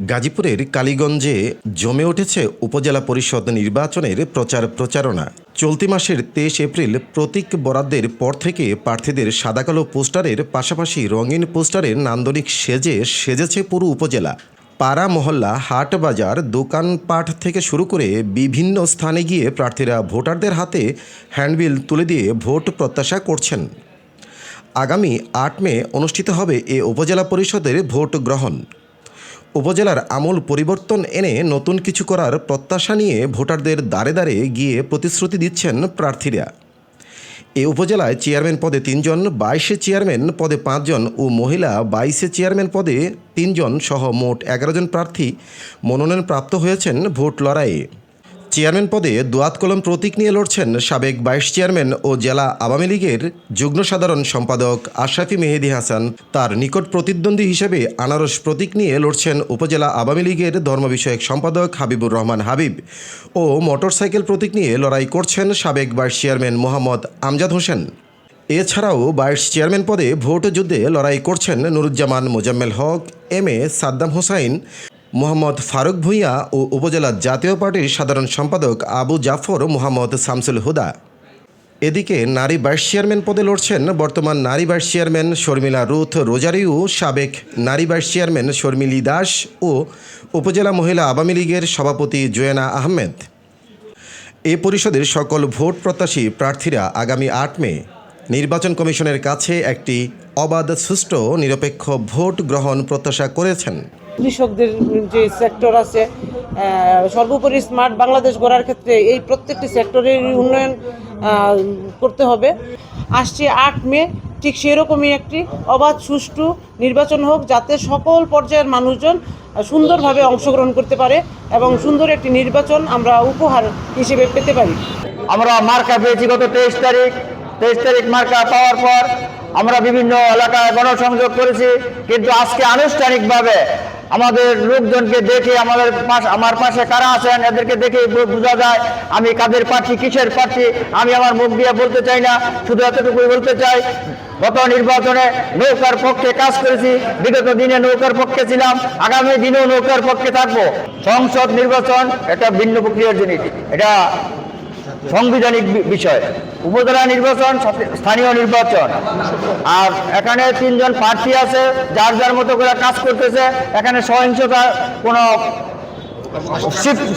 গাজীপুরের কালীগঞ্জে জমে উঠেছে উপজেলা পরিষদ নির্বাচনের প্রচার প্রচারণা। চলতি মাসের তেইশ এপ্রিল প্রতীক বরাদ্দের পর থেকে প্রার্থীদের সাদাকালো পোস্টারের পাশাপাশি রঙিন পোস্টারের নান্দনিক সেজে সেজেছে পুরো উপজেলা। পাড়া, মহল্লা, হাট, বাজার, দোকানপাট থেকে শুরু করে বিভিন্ন স্থানে গিয়ে প্রার্থীরা ভোটারদের হাতে হ্যান্ডবিল তুলে দিয়ে ভোট প্রত্যাশা করছেন। আগামী আট মে অনুষ্ঠিত হবে এ উপজেলা পরিষদের ভোট গ্রহণ। উপজেলার আমূল পরিবর্তন এনে নতুন কিছু করার প্রত্যাশা নিয়ে ভোটারদের দ্বারে দ্বারে গিয়ে প্রতিশ্রুতি দিচ্ছেন প্রার্থীরা। এ উপজেলায় চেয়ারম্যান পদে তিনজন, বাইশে চেয়ারম্যান পদে পাঁচজন ও মহিলা বাইশে চেয়ারম্যান পদে তিনজন সহ মোট এগারো জন প্রার্থী মনোনয়ন প্রাপ্ত হয়েছেন ভোট লড়াইয়ে। চেয়ারম্যান পদে দোয়াত কলম প্রতীক নিয়ে লড়ছেন সাবেক ভাইস চেয়ারম্যান ও জেলা আওয়ামী লীগের যুগ্ম সাধারণ সম্পাদক আশরাফি মেহেদি হাসান। তার নিকট প্রতিদ্বন্দ্বী হিসেবে আনারস প্রতীক নিয়ে লড়ছেন উপজেলা আওয়ামী লীগের ধর্ম বিষয়ক সম্পাদক হাবিবুর রহমান হাবিব ও মোটরসাইকেল প্রতীক নিয়ে লড়াই করছেন সাবেক ভাইস চেয়ারম্যান মোহাম্মদ আমজাদ হোসেন। এছাড়াও ভাইস চেয়ারম্যান পদে ভোট যুদ্ধে লড়াই করছেন নুরুজ্জামান মোজাম্মেল হক, এম এ সাদ্দাম হোসাইন মোহাম্মদ ফারুক ভূঁইয়া ও উপজেলা জাতীয় পার্টির সাধারণ সম্পাদক আবু জাফর মোহাম্মদ শামসুল হুদা। এদিকে নারী ভাইস চেয়ারম্যান পদে লড়ছেন বর্তমান নারী vice chairman Sharmila Ruth Rosario সাবেক নারী ভাইস চেয়ারম্যান শর্মিলি দাস ও উপজেলা মহিলা আওয়ামী লীগের সভাপতি জোয়েনা আহমেদ। এ পরিষদের সকল ভোট প্রত্যাশী প্রার্থীরা আগামী আট মে নির্বাচন কমিশনের কাছে একটি অবাধ সুষ্ঠু নিরপেক্ষ ভোট গ্রহণ প্রত্যাশা করেছেন। কৃষকদের যে সেক্টর আছে সর্বোপরি স্মার্ট বাংলাদেশ গড়ার ক্ষেত্রে এই প্রত্যেকটি সেক্টরের উন্নয়ন করতে হবে। আসছে আট মে, ঠিক সেরকমই একটি অবাধ, সুষ্ঠু নির্বাচন হোক, যাতে সকল পর্যায়ের মানুষজন সুন্দরভাবে অংশগ্রহণ করতে পারে এবং সুন্দর একটি নির্বাচন আমরা উপহার হিসেবে পেতে পারি। আমরা মার্কা পেয়েছি গত তেইশ তারিখ। তেইশ তারিখ মার্কা পাওয়ার পর আমরা বিভিন্ন এলাকায় গণসংযোগ করেছি, কিন্তু আজকে আনুষ্ঠানিকভাবে আমাদের লোকজনকে দেখে আমাদের পাশ আমার পাশে কারা আছেন, এদেরকে দেখে বোঝা যায় আমি কাদের প্রার্থী, কিসের প্রার্থী, আমি আমার মুখ দিয়ে বলতে চাই না, শুধু এতটুকুই বলতে চাই, গত নির্বাচনে নৌকার পক্ষে কাজ করেছি, বিগত দিনে নৌকার পক্ষে ছিলাম, আগামী দিনেও নৌকার পক্ষে থাকব। সংসদ নির্বাচন এটা ভিন্ন প্রক্রিয়ার জিনিস। এটা সাংবিধানিক বিষয়। উপজেলা নির্বাচন স্থানীয় নির্বাচন। আর এখানে তিনজন প্রার্থী আছে, যার যার মতো করে কাজ করতেছে, এখানে সহিংসতা কোনো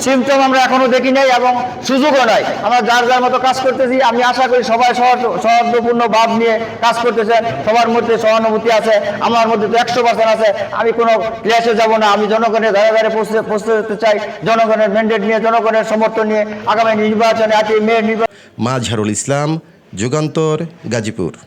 সিমটম আমরা এখনও দেখি নাই এবং সুযোগও নাই। আমরা যার যার মতো কাজ করতেছি, আমি আশা করি সবাই সহজপূর্ণ ভাব নিয়ে কাজ করতেছেন সবার মধ্যে সহানুভূতি আছে, আমার মধ্যে তো একশো পার্সেন্ট আছে। আমি কোনো ক্লাসে যাব না, আমি জনগণের ধারে ধারে পৌঁছে পৌঁছে যেতে চাই, জনগণের ম্যান্ডেট নিয়ে, জনগণের সমর্থন নিয়ে আগামী নির্বাচনে আজকে মেয়ের নির্বাচন মাজহারুল ইসলাম, যুগান্তর, গাজীপুর।